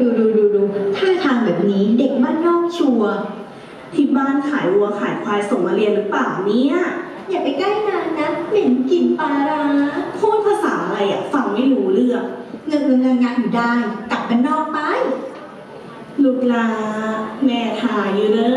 ดูดูดูดูดูดูท่าทางแบบนี้เด็กบ้านนอกชัวร์ที่บ้านขายวัวขายควายส่งมาเรียนหรือเปล่าเนี่ย อย่าไปใกล้นานนะเหม็นกลิ่นปลาร้าพูดภาษาอะไรอะฟังไม่รู้เรื่องเงินเงินงานงานอยู่ได้ กลับบ้านนอกไป ลูกลาแม่ถ่ายอยู่เด้อ